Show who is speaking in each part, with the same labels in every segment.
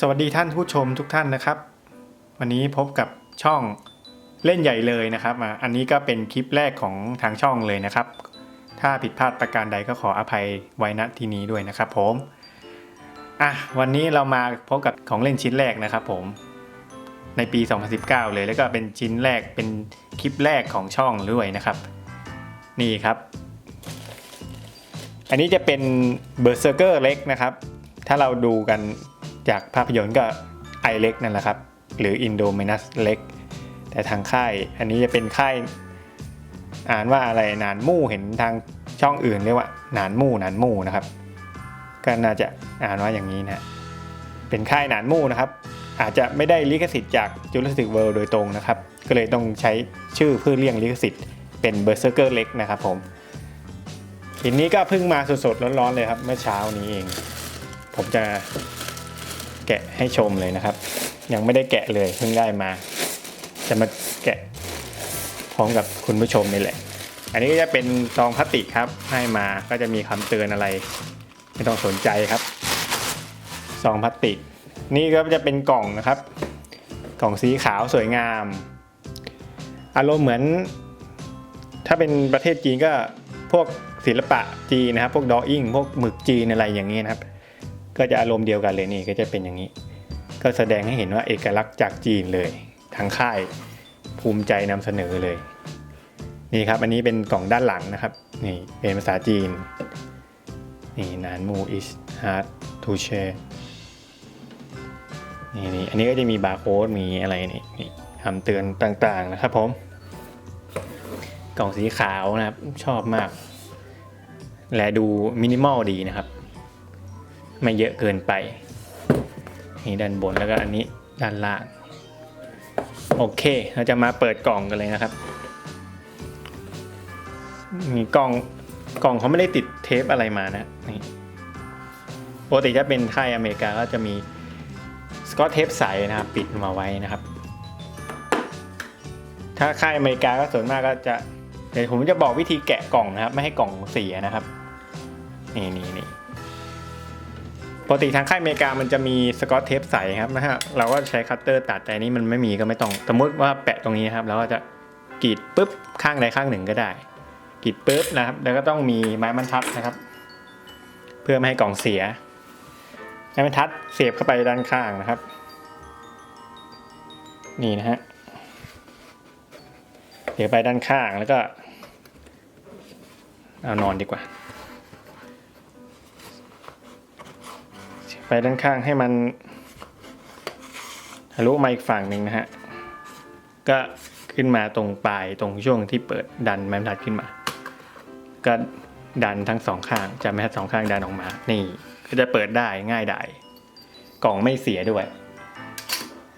Speaker 1: สวัสดีท่านผู้ชมทุกท่านนะครับ วันนี้พบกับช่องเล่นใหญ่เลยนะครับอันนี้ก็เป็นคลิปแรกของทางช่องเลยนะครับ ถ้าผิดพลาดประการใดก็ขออภัยไว้ณที่นี้ด้วยนะครับ ผมอะวันนี้เรามาพบกับของเล่นชิ้นแรกนะครับ ผมในปี 2019 เลยแล้วก็เป็นชิ้นแรกเป็นคลิปแรกของช่องด้วยนะครับ นี่ครับ อันนี้จะเป็นเบอร์เซอร์เกอร์เล็กนะครับ ถ้าเราดูกัน จากภาพยนตร์ก็ไอเล็กนั่นแหละครับ หรืออินโดมินัสเล็กแต่ทางค่ายอันนี้จะเป็นค่ายอ่านว่าอะไรหนานมู่เห็นทางช่องอื่นเรียกว่าหนานมู่หนานมู่นะครับ ก็น่าจะอ่านว่าอย่างนี้นะเป็นค่ายหนานมู่นะครับ อาจจะไม่ได้ลิขสิทธิ์จากจูเลสิกเวิลด์โดยตรงนะครับ ก็เลยต้องใช้ชื่อเพื่อเลี่ยงลิขสิทธิ์เป็นเบอร์เซอร์เกอร์เล็กนะครับผมหินนี้ก็เพิ่งมาสดๆร้อนๆเลยครับ เมื่อเช้านี้เอง ผมจะ แกะให้ชมเลยนะครับ ยังไม่ได้แกะเลยเพิ่งได้มา จะมาแกะพร้อมกับคุณผู้ชมนี่แหละ อันนี้ก็จะเป็นซองพลาสติกครับให้มาก็จะมีคำเตือนอะไร ไม่ต้องสนใจครับซองพลาสติก นี่ก็จะเป็นกล่องนะครับ กล่องสีขาวสวยงาม อารมณ์เหมือน ถ้าเป็นประเทศจีนก็พวกศิลปะจีนนะครับ พวกดออิ่งพวกหมึกจีนอะไรอย่างนี้นะครับ ก็จะอารมณ์เดียวกันเลยนี่ก็จะเป็นอย่างนี้ ก็แสดงให้เห็นว่าเอกลักษณ์จากจีนเลยทางค่ายภูมิใจนำเสนอเลย นี่ครับอันนี้เป็นกล่องด้านหลังนะครับนี่เป็นภาษาจีนนี่นานมู is hard to share นี่นี่อันนี้ก็จะมีบาร์โค้ดมีอะไรนี่นี่คำเตือนต่างๆนะครับผม กล่องสีขาวนะครับชอบมาก และดูมินิมอลดีนะครับ ไม่เยอะเกินไป นี่ด้านบนแล้วก็อันนี้ด้านล่าง โอเค เราจะมาเปิดกล่องกันเลยนะครับ มีกล่องกล่องเขาไม่ได้ติดเทปอะไรมานะ นี่ปกติถ้าเป็นค่ายอเมริกาก็จะมีสกอตเทปใสนะครับปิดมาไว้นะครับ ถ้าค่ายอเมริกาก็ส่วนมากก็จะเดี๋ยวผมจะบอกวิธีแกะกล่องนะครับ ไม่ให้กล่องเสียนะครับ นี่นี่นี่ ปกติทางค่ายอเมริกามันจะมีสกอตเทปใสครับนะฮะเราก็ใช้คัตเตอร์ตัดแต่นี้มันไม่มีก็ไม่ต้องสมมติว่าแปะตรงนี้ครับเราก็จะกรีดปุ๊บข้างใดข้างหนึ่งก็ได้กรีดปุ๊บนะครับ แล้วก็ต้องมีไม้บรรทัดนะครับ เพื่อไม่ให้กล่องเสียไม้บรรทัดเสียบเข้าไปด้านข้างนะครับ นี่นะฮะเสียบไปด้านข้างแล้วก็ เอานอนดีกว่า ไปด้านข้างให้มันทะลุมาอีกฝั่งหนึ่งนะฮะ ก็ขึ้นมาตรงปลายตรงช่วงที่เปิดดันไม้บรรทัดขึ้นมา ก็ดันทั้งสองข้างจะไม่ให้สองข้างดันออกมา นี่ก็จะเปิดได้ง่ายได้กล่องไม่เสียด้วย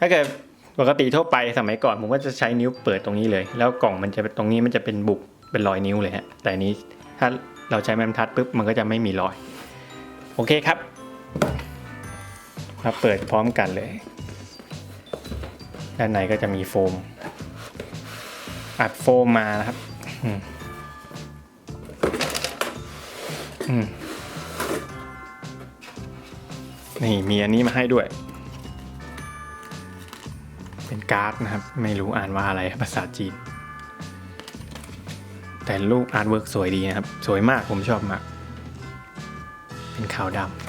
Speaker 1: ถ้าเกิดปกติทั่วไปสมัยก่อนผมก็จะใช้นิ้วเปิดตรงนี้เลย แล้วกล่องมันจะตรงนี้มันจะเป็นบุกเป็นรอยนิ้วเลยฮะแต่อันนี้ถ้าเราใช้ไม้บรรทัดปุ๊บมันก็จะไม่มีรอย โอเคครับ มาเปิดพร้อมกันเลย ด้านในก็จะมีโฟม อัดโฟมมานะครับนี่มีอันนี้มาให้ด้วย เป็นการ์ดนะครับ ไม่รู้อ่านว่าอะไรภาษาจีน แต่รูปอาร์ตเวิร์กสวยดีนะครับ สวยมากผมชอบมาก เป็นขาวดำ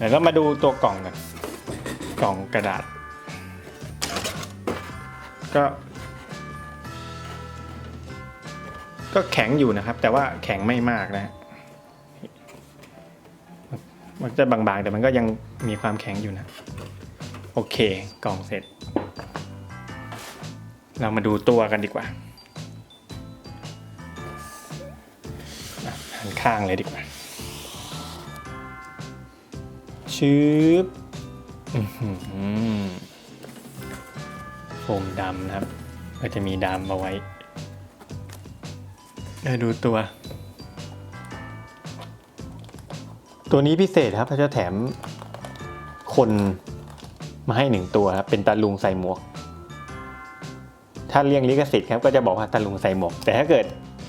Speaker 1: เดี๋ยวเรามาดูตัวกล่องกันกล่องกระดาษ ก็ ก็แข็งอยู่นะครับ แต่ว่าแข็งไม่มากนะ มันจะบางๆ แต่มันก็ยังมีความแข็งอยู่นะ โอเค กล่องเสร็จ เรามาดูตัวกันดีกว่าหันข้างเลยดีกว่า ชืบอื้อหือโฟมดำนะครับ ก็จะมีดำเอาไว้เดี๋ยวดูตัว ตัวนี้พิเศษครับเขาจะแถมคนมาให้หนึ่งตัวครับ เป็นตาลุงใส่หมวก ถ้าเรียงลิขสิทธิ์ครับก็จะบอกว่าตาลุงใส่หมวก แต่ถ้าเกิด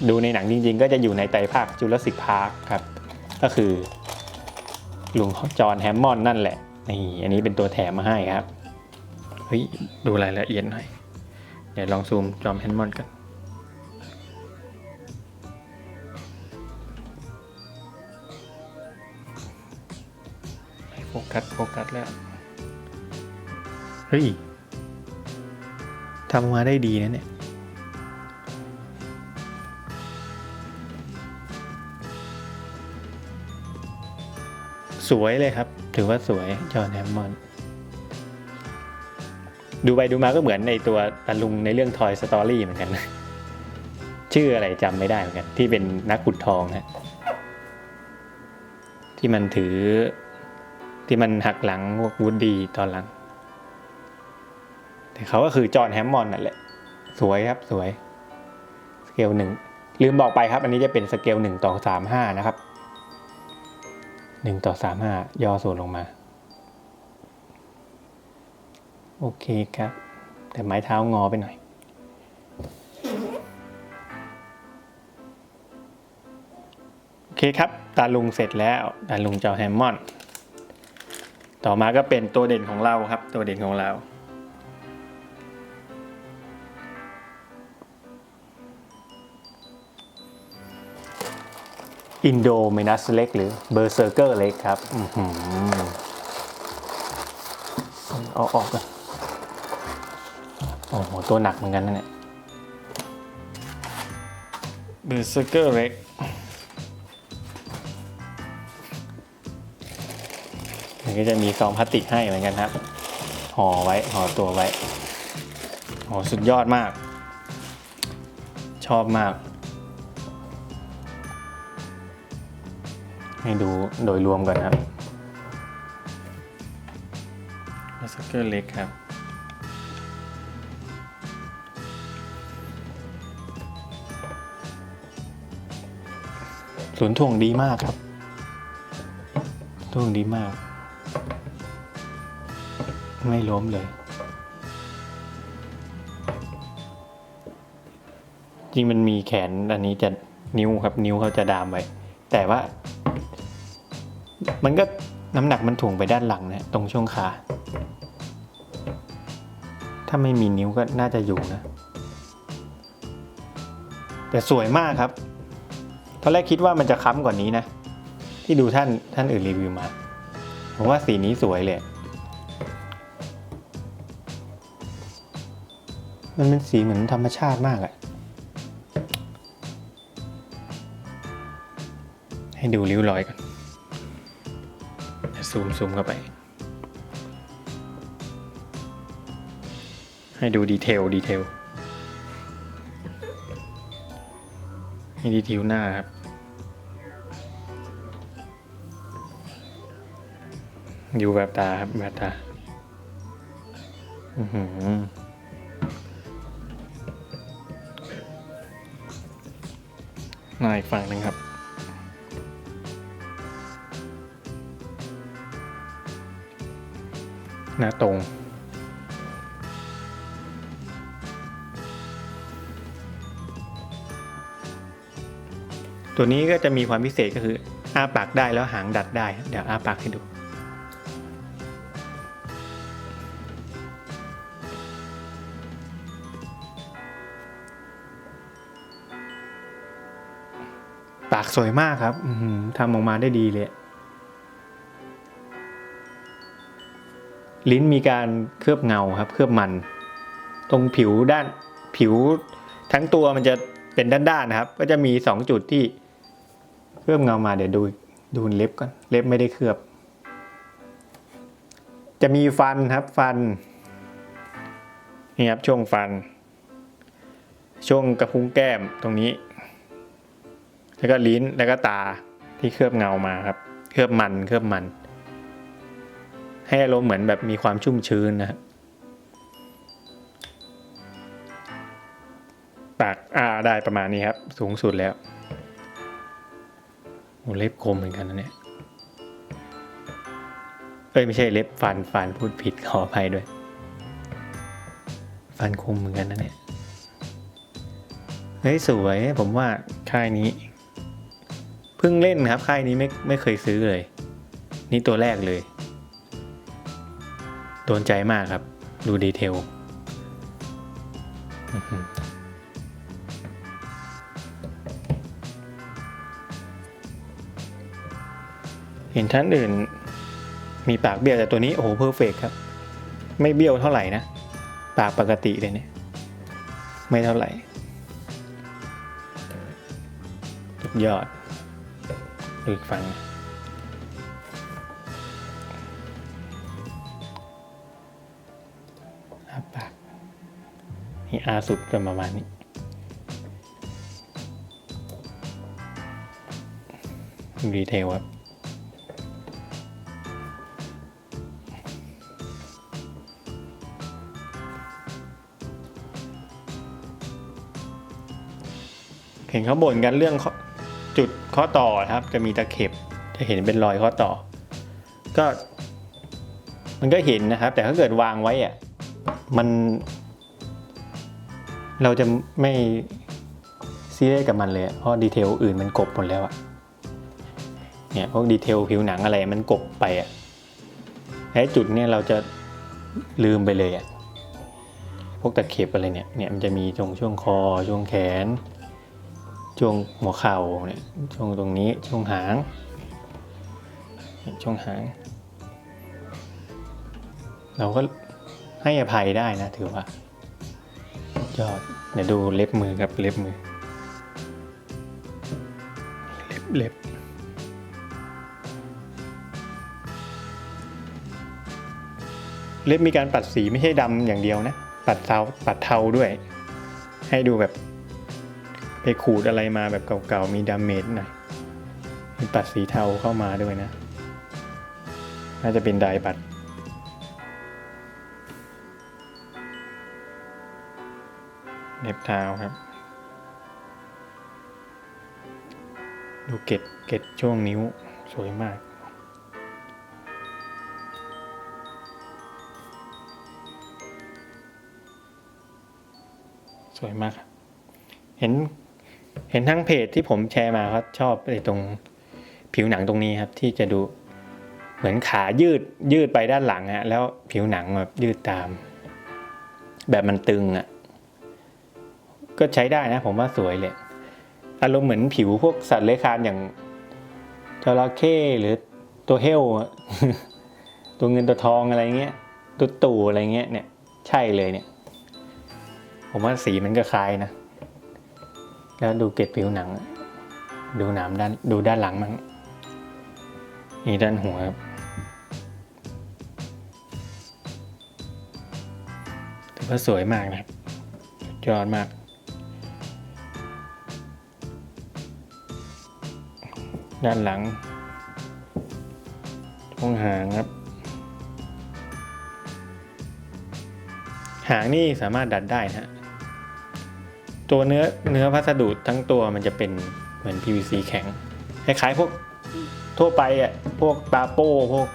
Speaker 1: ดูในหนังจริงๆ ก็จะอยู่ในไตรภาคจุลศิษย์พาร์คครับ ก็คือ ลุงจอห์นแฮมมอนนั่นแหละนี่อันนี้เป็นตัวแถมมาให้ครับเฮ้ยดูรายละเอียดหน่อยเดี๋ยวลองซูมจอห์นแฮมมอนกันโฟกัสโฟกัสแล้วเฮ้ยทำออกมาได้ดีนะเนี่ย สวยเลยครับ ถือว่าสวยจอห์นแฮมมอนดูไปดูมาก็เหมือนในตัวตาลุงในเรื่อง Toy Story เหมือนกัน ชื่ออะไรจำไม่ได้เหมือนกัน ที่เป็นนักขุดทองฮะที่มันถือ ที่มันหักหลังพวกวูดดีตอนหลัง แต่เขาก็คือจอห์นแฮมมอนนั่นแหละ สวยครับสวย สเกลหนึ่งลืมบอกไปครับ อันนี้จะเป็นสเกลหนึ่งต่อสามห้านะครับ หนึ่งต่อสามห้าย่อส่วนลงมา โอเคครับ แต่ไม้เท้างอไปหน่อย โอเคครับ ตาลุงเสร็จแล้ว ตาลุงจอแฮมมอน ต่อมาก็เป็นตัวเด่นของเราครับ ตัวเด่นของเรา อินโดเมนัสเล็กหรือเบอร์เซอร์เกอร์เล็กครับอือหือเอาออกกันโอ้โห ตัวหนักเหมือนกันนะเนี่ยเบอร์เซอร์เกอร์เล็กมันก็จะมีซองพลาสติกให้เหมือนกันครับ ห่อไว้ ห่อตัวไว้โอ้สุดยอดมาก ชอบมาก ให้ดูโดยรวมก่อนครับมาสเกอร์เล็กครับ ศูนย์ถ่วงดีมากครับถ่วงดีมาก ไม่ล้มเลย จริงมันมีแขนอันนี้จะนิ้วครับนิ้วเขาจะดามไว้แต่ว่า มันก็น้ำหนักมันถ่วงไปด้านหลังนะตรงช่วงขา ถ้าไม่มีนิ้วก็น่าจะอยู่นะ แต่สวยมากครับ ตอนแรกคิดว่ามันจะค้ำกว่านี้นะ ที่ดูท่านท่านอื่นรีวิวมา ผมว่าสีนี้สวยเลย มันเป็นสีเหมือนธรรมชาติมากอะให้ดูริ้วรอยก่อน ซูมซูมเข้าไป ให้ดูดีเทลดีเทลให้ดีเทลหน้าครับอยู่แบบตาครับแบบตาอือหือมาอีกฝั่งหนึ่งครับ หน้าตรงตัวนี้ก็จะมีความพิเศษก็คืออ้าปากได้แล้วหางดัดได้ เดี๋ยวอ้าปากให้ดู ปากสวยมากครับทำออกมาได้ดีเลย ลิ้นมีการเคลือบเงาครับเคลือบมัน ตรงผิวด้านผิวทั้งตัวมันจะเป็นด้านๆนะครับ ก็จะมีสองจุดที่เคลือบเงามาเดี๋ยวดูดูเล็บก่อนเล็บไม่ได้เคลือบ จะมีฟันครับฟันนี่ครับช่วงฟัน ช่วงกระพุ้งแก้มตรงนี้ แล้วก็ลิ้นแล้วก็ตาที่เคลือบเงามาครับ เคลือบมันเคลือบมัน ให้อารมณ์เหมือนแบบมีความชุ่มชื้นนะครับปากอ่าได้ประมาณนี้ครับ สูงสุดแล้วโอ้เล็บคมเหมือนกันนะเนี่ยเอ้ยไม่ใช่เล็บฟันฟันพูดผิดขออภัยด้วย ฟันคมเหมือนกันนะเนี่ยเฮ้ยสวยผมว่าค่ายนี้ เพิ่งเล่นครับ ค่ายนี้ไม่ไม่เคยซื้อเลย นี่ตัวแรกเลย ดนใจมากครับ ดูดีเทลเห็นท่านอื่น มีปากเบี้ยวแต่ตัวนี้ โอ้โหเพอร์เฟกครับ ไม่เบี้ยวเท่าไหร่นะ ปากปกติเลยเนี่ย ไม่เท่าไหร่สุดยอดดูอีกฝั่ง นี่อาสุดก็ประมาณนี้ ดีเทลครับเห็นเขาบ่นกันเรื่องจุดข้อต่อครับ จะมีตะเข็บจะเห็นเป็นรอยข้อต่อ ก็ มันก็เห็นนะครับ แต่ถ้าเกิดวางไว้อะมัน เราจะไม่ซีเรียสกับมันเลย เพราะดีเทลอื่นมันกบหมดแล้วอะเนี่ยพวกดีเทลผิวหนังอะไรมันกบไปอะไอ้จุดเนี่ยเราจะลืมไปเลยอะพวกตะเข็บอะไรเนี่ย เนี่ยมันจะมีตรงช่วงคอ ช่วงแขน ช่วงหัวเข่าเนี่ย ช่วงตรงนี้ ช่วงหาง ช่วงหาง เราก็ให้อภัยได้นะถือว่า ยอดเดี๋ยวดูเล็บมือครับเล็บมือ เล็บเล็บเล็บมีการปัดสีไม่ใช่ดำอย่างเดียวนะ ปัดเทาปัดเทาด้วย ให้ดูแบบ ไปขูดอะไรมาแบบเก่าๆ มีดาเมจหน่อยมีปัดสีเทาเข้ามาด้วยนะ น่าจะเป็นไดร์ปัด เน็บเท้าครับ ดูเก็ดเก็ดช่วงนิ้วสวยมาก สวยมากครับ เห็นเห็นทั้งเพจที่ผมแชร์มาเขาชอบไอ้ตรงผิวหนังตรงนี้ครับที่จะดูเหมือนขายืดยืดไปด้านหลังฮะแล้วผิวหนังแบบยืดตาม แบบมันตึงอะ ก็ใช้ได้นะ ผมว่าสวยเลยอารมณ์เหมือนผิวพวกสัตว์เลื้อยคลานอย่างจระเข้หรือตัวเฮลตัวเงินตัวทองอะไรเงี้ยตัวตู่อะไรเงี้ยเนี่ยใช่เลยเนี่ย ผมว่าสีมันก็คล้ายนะ แล้วดูเกล็ดผิวหนัง ดูหนามด้านดูด้านหลังมั้งนี่ด้านหัวครับถือว่าสวยมากนะครับยอดมาก ด้านหลังช่วงหางครับ หางนี่สามารถดัดได้นะฮะตัวเนื้อเนื้อพัสดุทั้งตัวมันจะเป็นเหมือน PVC แข็งคล้ายๆพวกทั่วไปอะพวกตาโป้พวก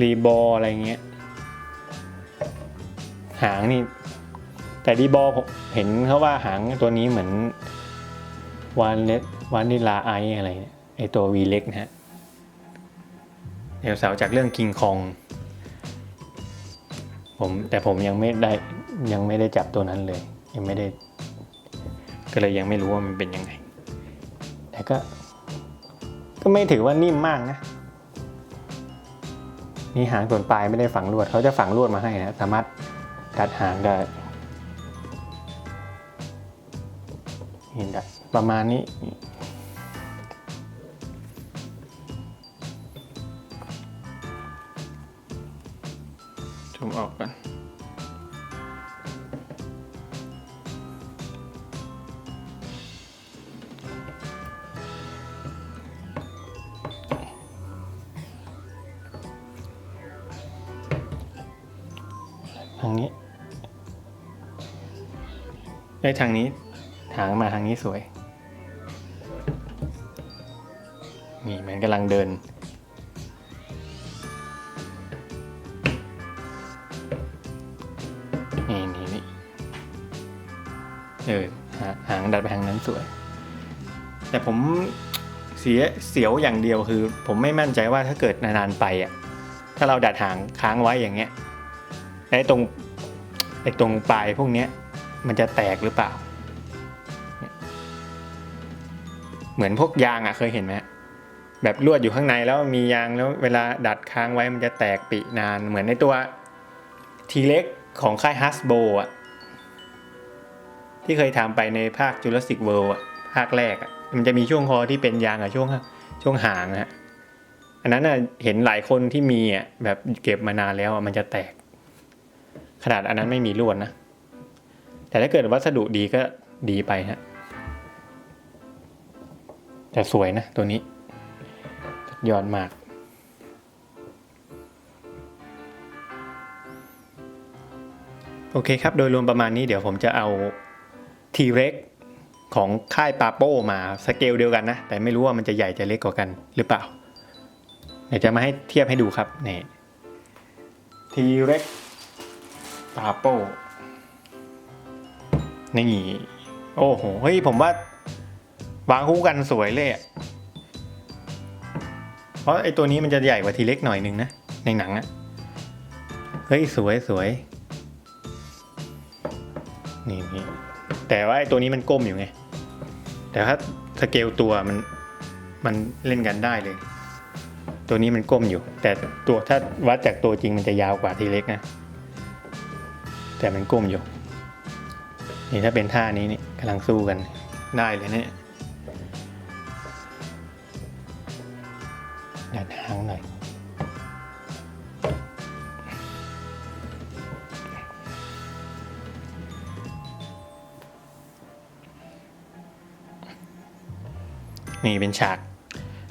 Speaker 1: รีบออะไรเงี้ยหางนี่ แต่รีบอผมเห็นเขาว่าหางตัวนี้เหมือน วานเลสวานิลาไออะไรเนี่ยไอตัววีเล็กนะฮะเดี๋ยวสาวจากเรื่องกิงคองผมแต่ผมยังไม่ได้ยังไม่ได้จับตัวนั้นเลย ยังไม่ได้ ก็เลยยังไม่รู้ว่ามันเป็นยังไง แต่ก็ ก็ไม่ถือว่านิ่มมากนะ นี่หางส่วนปลายไม่ได้ฝังลวด เขาจะฝังลวดมาให้นะสามารถดัดหางได้เห็นดัด ประมาณนี้ชมออกกันทางนี้ไอ้ยทางนี้หางมาทางนี้สวย นี่มันกำลังเดิน นี่นี่นี่เออหางดัดไปทางนั้นสวย แต่ผมเสียเสียวอย่างเดียวคือ ผมไม่มั่นใจว่าถ้าเกิดนานๆไปอะถ้าเราดัดหางค้างไว้อย่างเงี้ยไอ้ตรงไอ้ตรงปลายพวกเนี้ยมันจะแตกหรือเปล่าเนี่ยเหมือนพวกยางอะเคยเห็นไหม แบบลวดอยู่ข้างในแล้วมียางแล้วเวลาดัดค้างไว้มันจะแตกปินานเหมือนในตัวทีเล็กของค่ายฮัสโบอะที่เคยทำไปในภาค Jurassic World อะภาคแรกอะมันจะมีช่วงคอที่เป็นยางกับช่วงช่วงหางอะอันนั้นอะเห็นหลายคนที่มีอะแบบเก็บมานานแล้วอะมันจะแตก ขนาดอันนั้นไม่มีลวดนะ แต่ถ้าเกิดวัสดุดีก็ดีไปฮะแต่สวยนะตัวนี้ ยอดมาก โอเคครับ โดยรวมประมาณนี้เดี๋ยวผมจะเอา T-Rex ของค่ายปาโป้มาสเกลเดียวกันนะ แต่ไม่รู้ว่ามันจะใหญ่จะเล็กกว่ากันหรือเปล่า เดี๋ยวจะมาให้เทียบให้ดูครับนี่ T-Rex ปาโป้นี่ โอ้โห เฮ้ย ผมว่าวางคู่กันสวยเลยอะ เพราะไอตัวนี้มันจะใหญ่กว่าทีเล็กหน่อยนึงนะ ในหนังอะเฮ้ย สวยสวยนี่นี่แต่ว่าไอตัวนี้มันก้มอยู่ไง แต่ถ้าสเกลตัวมันมันเล่นกันได้เลย ตัวนี้มันก้มอยู่ แต่ตัวถ้าวัดจากตัวจริงมันจะยาวกว่าทีเล็กนะ แต่มันก้มอยู่ นี่ถ้าเป็นท่านี้นี่กำลังสู้กันได้เลยเนี่ย ดัดหางหน่อยนี่เป็นฉาก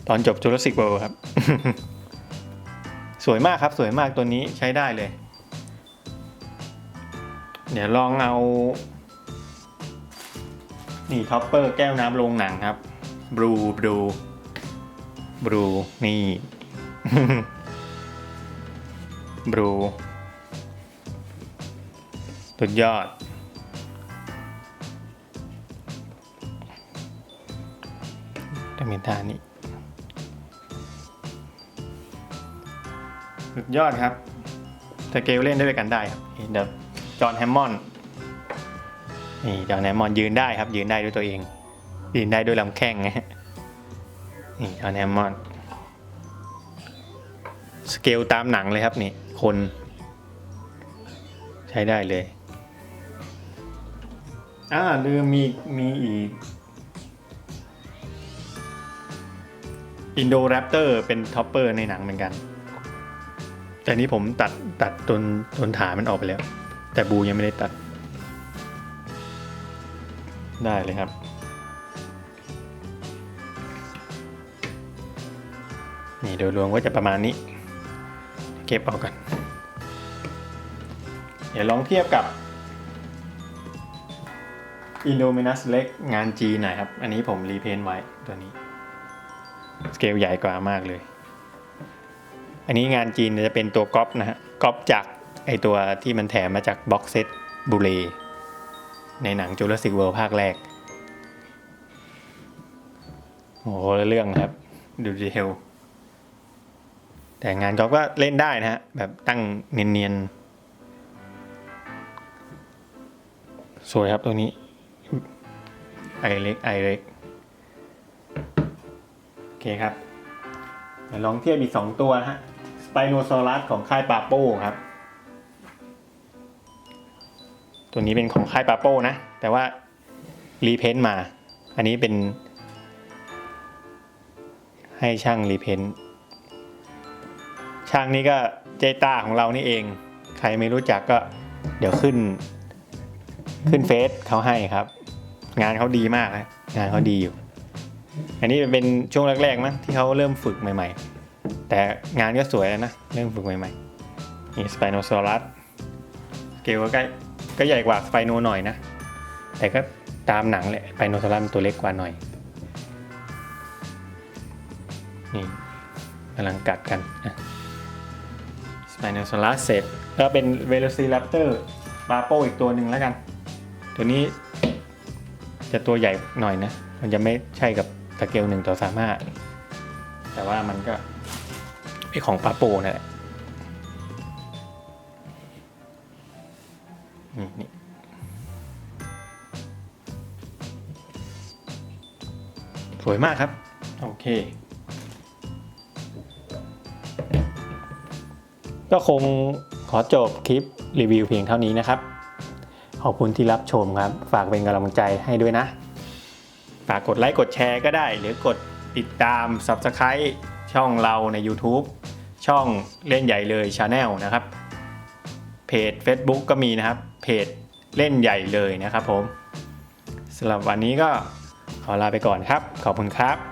Speaker 1: ตอนจบ Jurassic World ครับ สวยมากครับสวยมากตัวนี้ใช้ได้เลย เดี๋ยวลองเอา นี่ท็อปเปอร์แก้วน้ำโรงหนังครับบลูบลู บลูนี่บลูสุดยอด จะเป็นท่านี้สุดยอดครับสเกลเล่นได้ด้วยกันได้ครับเดี๋ยวจอห์นแฮมมอนนี่จอห์นแฮมมอนยืนได้ครับ ยืนได้ด้วยตัวเอง ยืนได้ด้วยลำแข้งนะ นี่อห์นแฮมมอนสเกลตามหนังเลยครับนี่ คน ใช้ได้เลย อ่าลืมมีมีอีกอินโดแรปเตอร์เป็นท็อปเปอร์ในหนังเหมือนกัน แต่นี้ผมตัดตัดตนตนฐานมันออกไปแล้ว แต่บูยังไม่ได้ตัด ได้เลยครับ นี่โดยรวมก็จะประมาณนี้ เก็บออกกัน เดี๋ยวลองเทียบกับ Indominus เล็กงาน G หน่อยครับ อันนี้ผมรีเพนไว้ตัวนี้ สเกลใหญ่กว่ามากเลย อันนี้งานจีนจะเป็นตัวก๊อปนะฮะก๊อปจากไอตัวที่มันแถมมาจากบ็อกเซตบูเลในหนังจูราสสิกเวิลด์ภาคแรก โอ้โหเรื่องครับ ดูดีเทล แต่งานก๊อปก็เล่นได้นะฮะ แบบตั้งเนียนๆ สวยครับตัวนี้ ไอเล็กไอเล็กโอเคครับลองเทียบอีกสองตัวฮะสไปโนซอรัสของค่ายปาโป้ครับ ตัวนี้เป็นของค่ายปาโป้นะ แต่ว่า รีเพนต์มา อันนี้เป็น ให้ช่างรีเพนต์ ช่างนี้ก็เจต้าของเรานี่เอง ใครไม่รู้จักก็เดี๋ยวขึ้น ขึ้นเฟซเขาให้ครับ งานเขาดีมากนะงานเขาดีอยู่ อันนี้เป็นช่วงแรกๆมั้งที่เขาเริ่มฝึกใหม่ ๆ แต่งานก็สวยแล้วนะเริ่มฝึกใหม่ๆนี่สไปโนซอรัสเกลก็ใกล้ก็ใหญ่กว่าสไปโนหน่อยนะ แต่ก็ตามหนังแหละสไปโนซอรัสตัวเล็กกว่าหน่อยนี่กำลังกัดกันส ไปโนซอรัสเสร็จก็เป็นเวโ c ซี r ร p เตอร์ปาโปอีกตัวหนึ่งแล้วกัน ตัวนี้จะตัวใหญ่หน่อยนะ มันจะไม่ใช่กับสเกลหนึ่งต่อสามห้าแต่ว่ามันก็ไอของปาโปนั่นแหละนี่นี่สวยมากครับ โอเค ก็คงขอจบคลิปรีวิวเพียงเท่านี้นะครับ ขอบคุณที่รับชมครับ ฝากเป็นกำลังใจให้ด้วยนะ ฝากกดไลค์กดแชร์ก็ได้ หรือกดติดตาม Subscribe ช่องเราใน YouTube ช่องเล่นใหญ่เลย Channel นะครับ เพจ Facebook ก็มีนะครับ เพจเล่นใหญ่เลยนะครับผมสำหรับวันนี้ก็ขอลาไปก่อนครับ ขอบคุณครับ